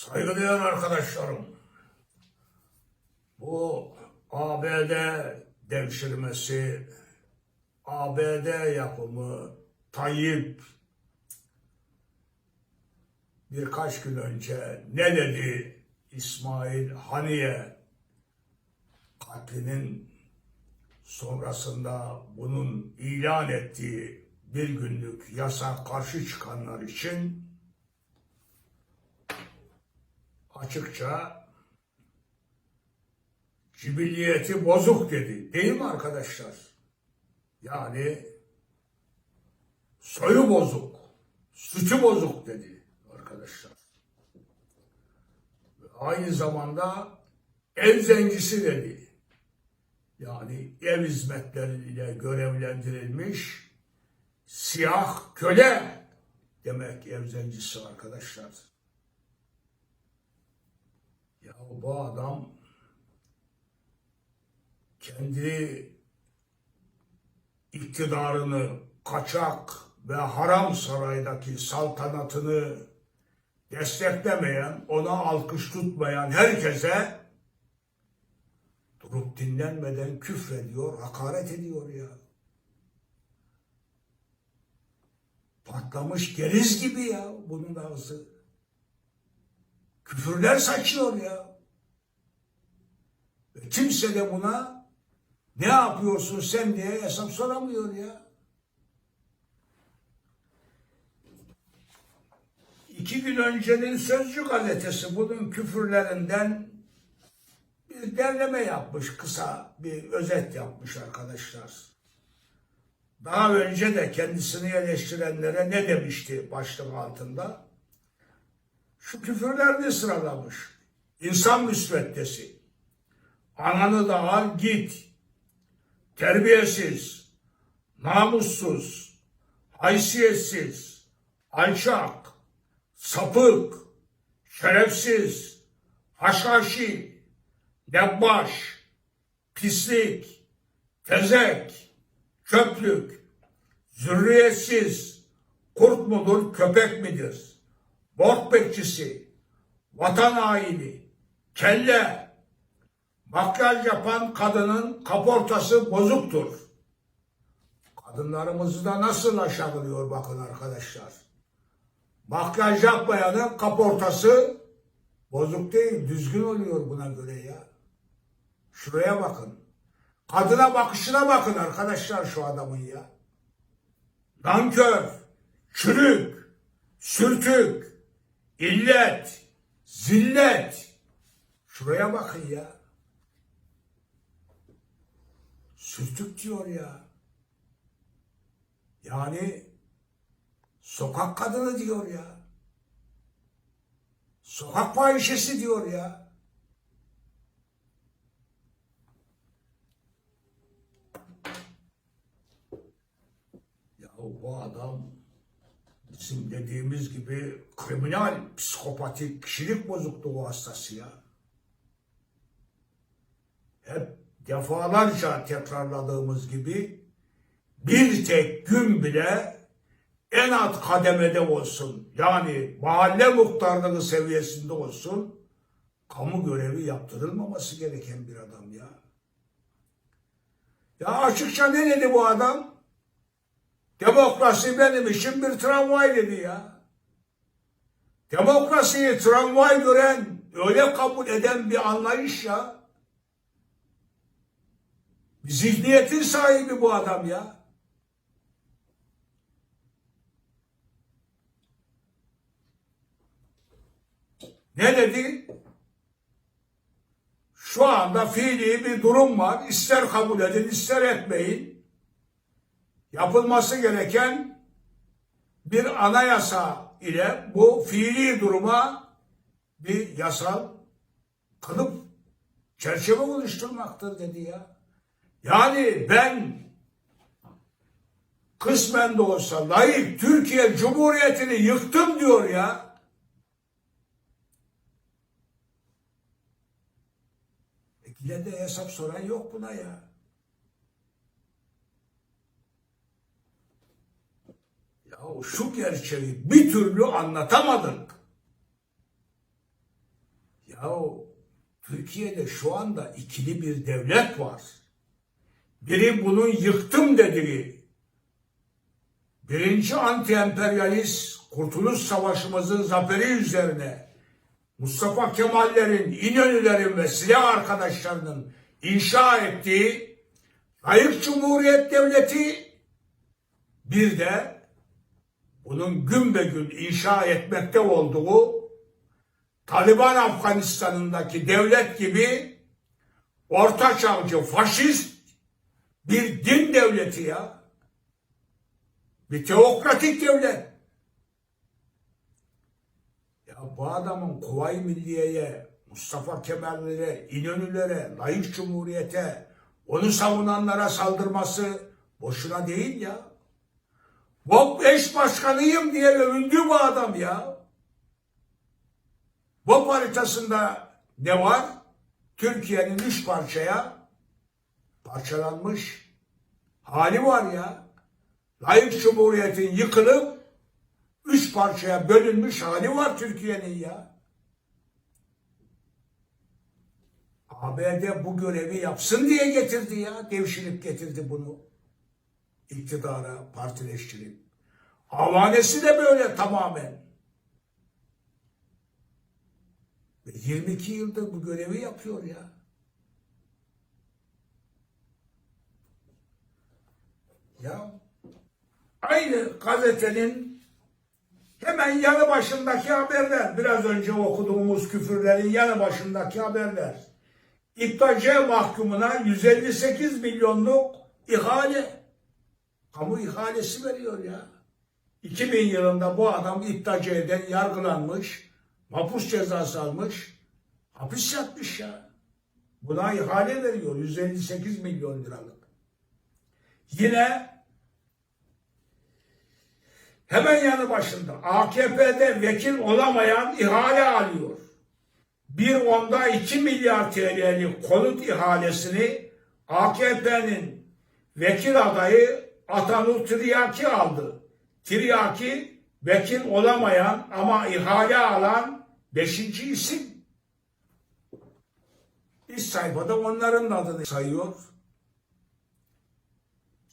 Saygıdeğer arkadaşlarım, bu ABD devşirmesi, ABD yapımı Tayyip birkaç gün önce ne dedi İsmail Haniye? Katlinin sonrasında bunun ilan ettiği bir günlük yasa karşı çıkanlar için açıkça cibilliyeti bozuk dedi. Değil mi arkadaşlar? Yani soyu bozuk, suçu bozuk dedi arkadaşlar. Aynı zamanda ev zencisi dedi. Yani ev hizmetleriyle görevlendirilmiş siyah köle demek ev zencisi arkadaşlar. Ya bu adam kendi iktidarını kaçak ve haram saraydaki saltanatını desteklemeyen, ona alkış tutmayan herkese durup dinlenmeden küfrediyor, hakaret ediyor ya. Patlamış geriz gibi ya bunun ağzı. Küfürler saçıyor ya. Ve kimse de buna ne yapıyorsun sen diye hesap soramıyor ya. İki gün öncenin Sözcü gazetesi bunun küfürlerinden bir derleme yapmış, kısa bir özet yapmış arkadaşlar. Daha önce de kendisini eleştirenlere ne demişti başlık altında? Şu küfürlerini sıralamış. İnsan müsveddesi. Ananı da al git. Terbiyesiz, namussuz, haysiyetsiz, alçak, sapık, şerefsiz, haşhaşi, nebbaş, pislik, tezek, çöplük, zürriyetsiz, kurt mudur, köpek midir? Borç bekçisi, vatan haini, kelle, makyaj yapan kadının kaportası bozuktur. Kadınlarımızı da nasıl aşağılıyor bakın arkadaşlar. Makyaj yapmayanın kaportası bozuk değil, düzgün oluyor buna göre ya. Şuraya bakın. Kadına bakışına bakın arkadaşlar şu adamın ya. Nankör, çürük, sürtük, illet, zillet. Şuraya bakın ya. Sürtük diyor ya. Yani sokak kadını diyor ya. Sokak fahişesi diyor ya. Ya bu adam bizim dediğimiz gibi kriminal, psikopatik, kişilik bozukluğu hastası ya. Hep defalarca tekrarladığımız gibi bir tek gün bile en alt kademede olsun, yani mahalle muhtarlığı seviyesinde olsun, kamu görevi yaptırılmaması gereken bir adam ya. Ya açıkça ne dedi bu adam? Demokrasi benim için bir tramvay dedi ya. Demokrasiyi tramvay gören, öyle kabul eden bir anlayış ya. Zihniyetin sahibi bu adam ya. Ne dedi? Şu anda fiili bir durum var. İster kabul edin, ister etmeyin. Yapılması gereken bir anayasa ile bu fiili duruma bir yasal kılıf çerçeve oluşturmaktır dedi ya. Yani ben kısmen de olsa layık Türkiye Cumhuriyeti'ni yıktım diyor ya. Yine de hesap soran yok buna ya. Ya şu gerçeği bir türlü anlatamadık. Ya Türkiye'de şu anda ikili bir devlet var. Biri bunun yıktım dediği birinci anti-emperyalist Kurtuluş Savaşımızın zaferi üzerine Mustafa Kemal'lerin, İnönü'lerin ve silah arkadaşlarının inşa ettiği layık Cumhuriyet Devleti bir de bunun gün be gün inşa etmekte olduğu Taliban Afganistan'ındaki devlet gibi orta çağcı faşist bir din devleti ya. Bir teokratik devlet. Ya bu adamın Kuvayi Milliye'ye, Mustafa Kemal'lere, İnönü'lere, layık cumhuriyete, onu savunanlara saldırması boşuna değil ya. BOP eş başkanıyım diye övündü bu adam ya. BOP haritasında ne var? Türkiye'nin üç parçaya parçalanmış hali var ya. Layık Cumhuriyet'in yıkılıp üç parçaya bölünmüş hali var Türkiye'nin ya. ABD bu görevi yapsın diye getirdi ya. Devşirip getirdi bunu. İktidara, partileştirip. Havanesi de böyle tamamen. Ve 22 yıldır bu görevi yapıyor ya. Ya aynı gazetenin hemen yanı başındaki haberler, biraz önce okuduğumuz küfürlerin yanı başındaki haberler. İptalce mahkumuna 158 milyonluk ihale, kamu ihalesi veriyor ya. 2000 yılında bu adam İptalce'den yargılanmış, mahpus cezası almış, hapis yatmış ya. Buna ihale veriyor 158 milyon liralık. Yine hemen yanı başında AKP'de vekil olamayan ihale alıyor. Bir onda 2 milyar TL'lik konut ihalesini AKP'nin vekil adayı Atanur Tiryaki aldı. Tiryaki vekil olamayan ama ihale alan beşinci isim. İş sayfada onların adını sayıyor.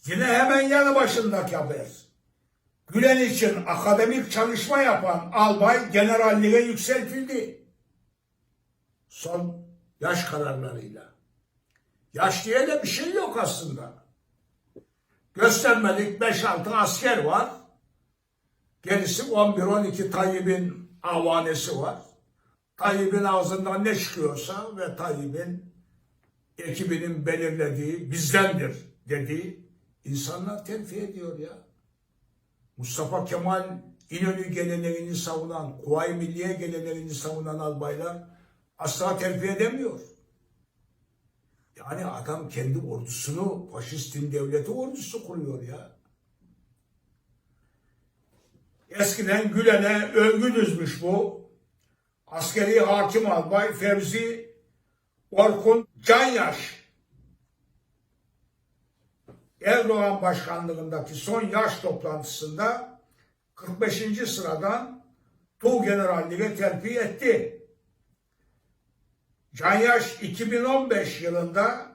Yine hemen yanı başındaki haber. Gülen için akademik çalışma yapan albay generalliğe yükseltildi. Son yaş kararlarıyla. Yaş diye de bir şey yok aslında. Göstermelik 5-6 asker var. Gerisi 11-12 Tayyip'in avanesi var. Tayyip'in ağzından ne çıkıyorsa ve Tayyip'in ekibinin belirlediği bizdendir dediği insanlar terfi ediyor ya. Mustafa Kemal İnönü geleneğini savunan, Kuvayi Milliye geleneğini savunan albaylar asla terfi edemiyor. Yani adam kendi ordusunu, faşistin devleti ordusu kuruyor ya. Eskiden Gülen'e övgü düzmüş bu. Askeri hakim albay Fevzi Orkun Canyaş. Erdoğan başkanlığındaki son yaş toplantısında 45. sıradan Tuğ Generalliğe terfi etti. Canyaş 2015 yılında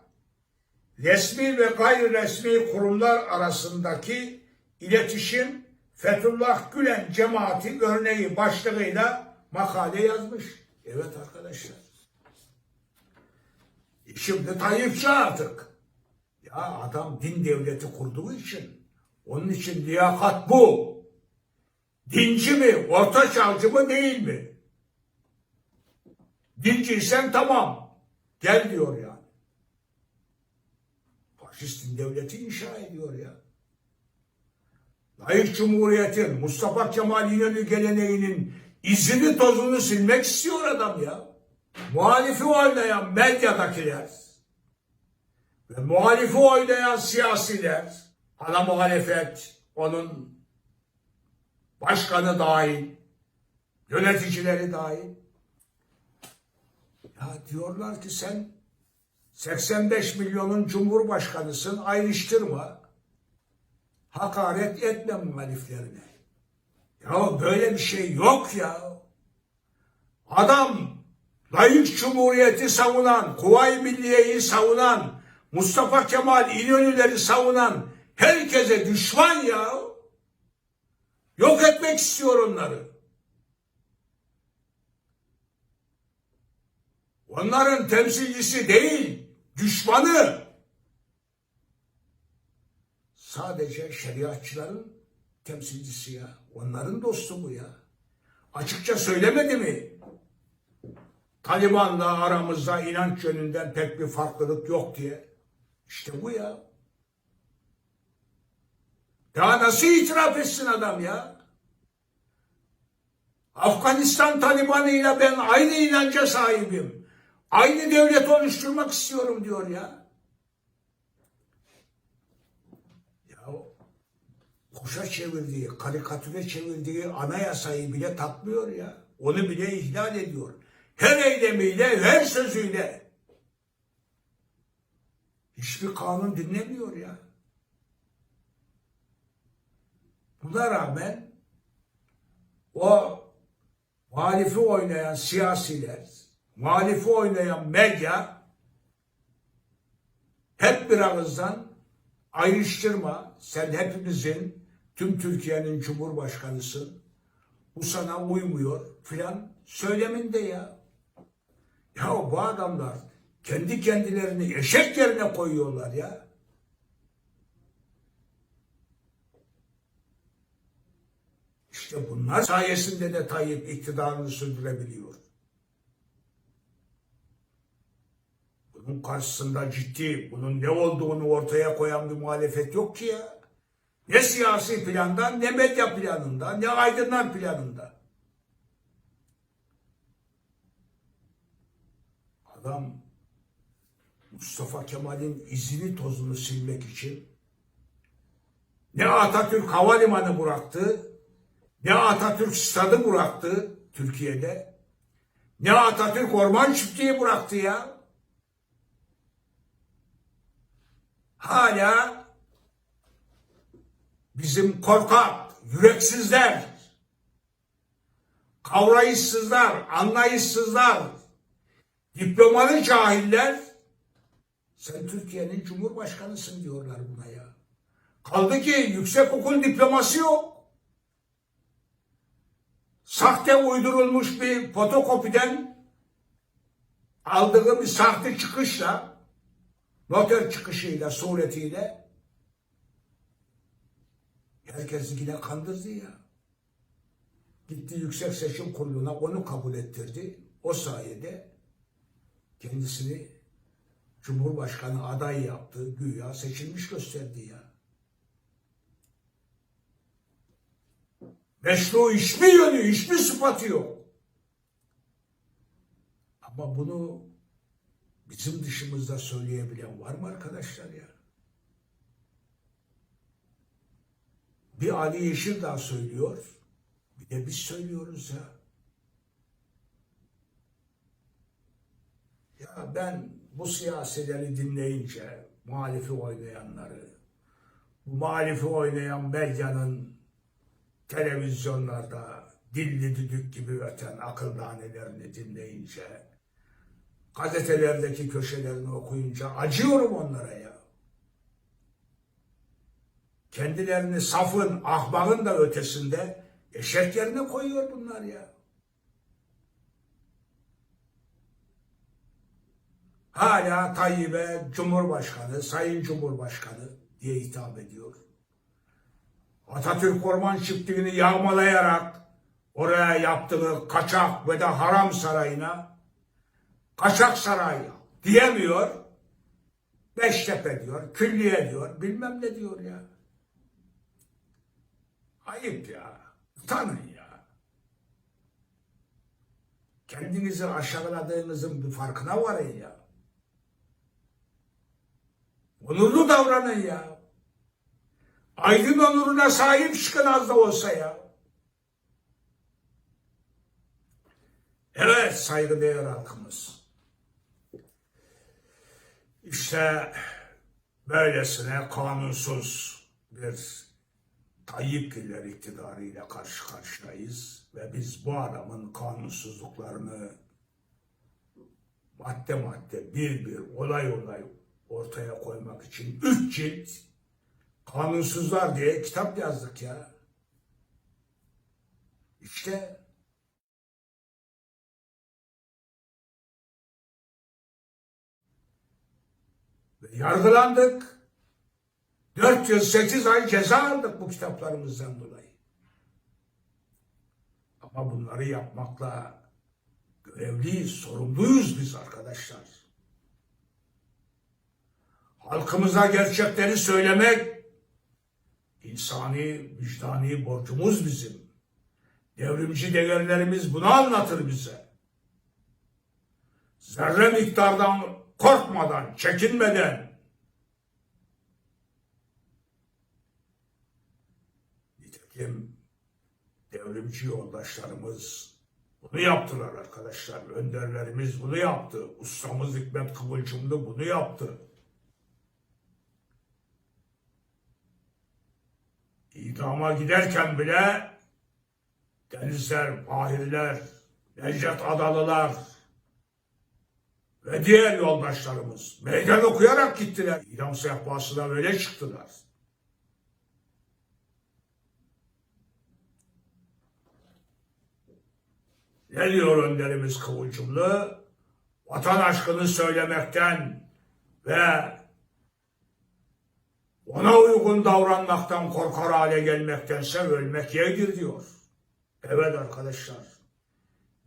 resmi ve gayri resmi kurumlar arasındaki iletişim Fethullah Gülen cemaati örneği başlığıyla makale yazmış. Evet arkadaşlar. Şimdi Tayyipçi artık. Ya adam din devleti kurduğu için. Onun için liyakat bu. Dinci mi, orta çağcı mı değil mi? Dinciysen tamam. Gel diyor yani. Faşistin devleti inşa ediyor ya. Layık Cumhuriyet'in, Mustafa Kemal İnönü geleneğinin izini tozunu silmek istiyor adam ya. Muhalifi oynayan medyadakiler ve muhalifi oynayan siyasiler, ana muhalefet, onun başkanı dahil, yöneticileri dahil. Ya diyorlar ki sen 85 milyonun cumhurbaşkanısın ayrıştırma. Hakaret etme muhaliflerine. Ya böyle bir şey yok ya. Adam layık cumhuriyeti savunan, Kuvayi Milliye'yi savunan, Mustafa Kemal İnönü'leri savunan herkese düşman ya. Yok etmek istiyor onları. Onların temsilcisi değil, düşmanı. Sadece şeriatçıların temsilcisi ya. Onların dostu bu ya. Açıkça söylemedi mi? Taliban'la aramızda inanç yönünden pek bir farklılık yok diye. İşte bu ya. Daha nasıl itiraf etsin adam ya? Afganistan Taliban'ıyla ben aynı inanca sahibim. Aynı devlet oluşturmak istiyorum diyor ya. Ya kuşa çevirdiği, karikatüre çevirdiği anayasayı bile takmıyor ya. Onu bile ihlal ediyor. Her eylemiyle, her sözüyle. Hiçbir kanun dinlemiyor ya. Buna rağmen o muhalifi oynayan siyasiler, muhalifi oynayan medya hep bir ağızdan ayrıştırma. Sen hepimizin, tüm Türkiye'nin cumhurbaşkanısın. Bu sana uymuyor filan söyleminde ya. Ya bu adamlar kendi kendilerini eşek yerine koyuyorlar ya. İşte bunlar sayesinde de Tayyip iktidarını sürdürebiliyor. Bunun karşısında ciddi, bunun ne olduğunu ortaya koyan bir muhalefet yok ki ya. Ne siyasi planda, ne medya planında, ne aydınlar planında. Adam Mustafa Kemal'in izini tozunu silmek için ne Atatürk Havalimanı bıraktı, ne Atatürk stadı bıraktı Türkiye'de, ne Atatürk Orman Çiftliği bıraktı ya. Hala bizim korkak, yüreksizler, kavrayışsızlar, anlayışsızlar, diplomalı cahiller sen Türkiye'nin cumhurbaşkanısın diyorlar buna ya. Kaldı ki yüksek okul diploması yok. Sahte uydurulmuş bir fotokopiden aldığı bir sahte çıkışla noter çıkışıyla suretiyle herkesi yine kandırdı ya. Gitti Yüksek Seçim Kurulu'na onu kabul ettirdi. O sayede kendisini Cumhurbaşkanı adayı yaptı. Güya seçilmiş gösterdi ya. Meşru hiçbir yönü, hiçbir sıfatı yok. Ama bunu bizim dışımızda söyleyebilen var mı arkadaşlar ya? Bir Ali Yeşildağ söylüyor, bir de biz söylüyoruz ya. Ya ben bu siyasileri dinleyince, muhalifi oynayanları, bu muhalifi oynayan medyanın televizyonlarda dilli düdük gibi öten akıldanelerini dinleyince, gazetelerdeki köşelerini okuyunca acıyorum onlara ya. Kendilerini safın, ahmakın da ötesinde eşek yerine koyuyor bunlar ya. Hala Tayyip'e Cumhurbaşkanı, Sayın Cumhurbaşkanı diye hitap ediyor. Atatürk Orman Çiftliği'ni yağmalayarak oraya yaptığı kaçak ve de haram sarayına kaçak saray diyemiyor. Beştepe diyor, külliye diyor, bilmem ne diyor ya. Ayıp ya. Utanın ya. Kendinizi aşağıladığınızın bir farkına varın ya. Onurlu davranın ya. Aydın onuruna sahip çıkın az da olsa ya. Evet saygıdeğer halkımız. İşte böylesine kanunsuz bir Tayyip Güller iktidarıyla karşı karşıyayız ve biz bu adamın kanunsuzluklarını madde madde bir bir olay olay ortaya koymak için üç cilt kanunsuzlar diye kitap yazdık ya. İşte ve yargılandık. Dört yıl sekiz ay ceza aldık bu kitaplarımızdan dolayı. Ama bunları yapmakla görevliyiz, sorumluyuz biz arkadaşlar. Halkımıza gerçekleri söylemek insani, vicdani borcumuz bizim. Devrimci değerlerimiz bunu anlatır bize. Zerre miktardan korkmadan, çekinmeden nitekim devrimci yoldaşlarımız bunu yaptılar arkadaşlar. Önderlerimiz bunu yaptı. Ustamız Hikmet Kıvılcımlı bunu yaptı. İdama giderken bile Denizler, Fahirler, Necdet Adalılar ve diğer yoldaşlarımız meydan okuyarak gittiler. İdam sehpasına böyle çıktılar. Ne diyor önderimiz Kıvılcımlı? Vatan aşkını söylemekten ve ona uygun davranmaktan korkar hale gelmektense ölmek yeğdir diyor. Evet arkadaşlar.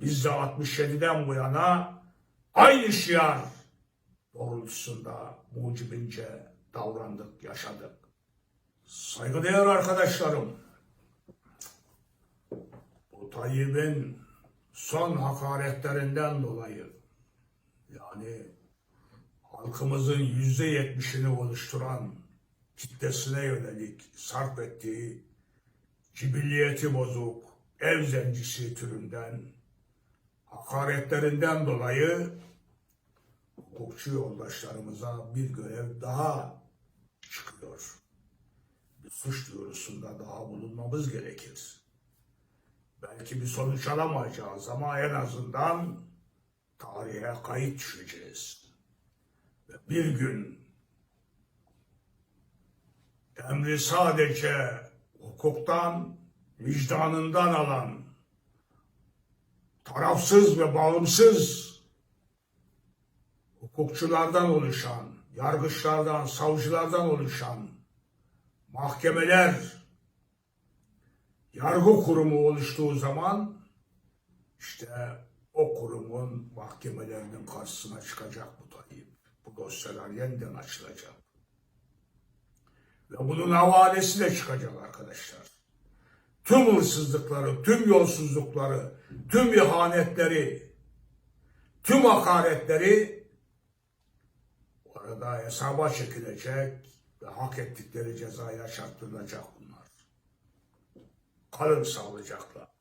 Biz de 67'den bu yana aynı şiar doğrultusunda mucibince davrandık, yaşadık. Saygıdeğer arkadaşlarım, bu Tayyip'in son hakaretlerinden dolayı yani halkımızın yüzde yetmişini oluşturan kitlesine yönelik sarf ettiği cibilliyeti bozuk, ev zencisi türünden hakaretlerinden dolayı hukukçu yoldaşlarımıza bir görev daha çıkıyor. Bir suç duyurusunda daha bulunmamız gerekir. Belki bir sonuç alamayacağız ama en azından tarihe kayıt düşeceğiz. Ve bir gün emri sadece hukuktan, vicdanından alan, tarafsız ve bağımsız hukukçulardan oluşan, yargıçlardan, savcılardan oluşan mahkemeler, yargı kurumu oluştuğu zaman işte o kurumun mahkemelerinin karşısına çıkacak bu Tayyip. Bu dosyalar yeniden açılacak. Ve bunun havalesi de çıkacak arkadaşlar. Tüm hırsızlıkları, tüm yolsuzlukları, tüm ihanetleri, tüm hakaretleri orada hesaba çekilecek ve hak ettikleri cezaya çarptırılacak bunlar. Kalın sağlıcakla.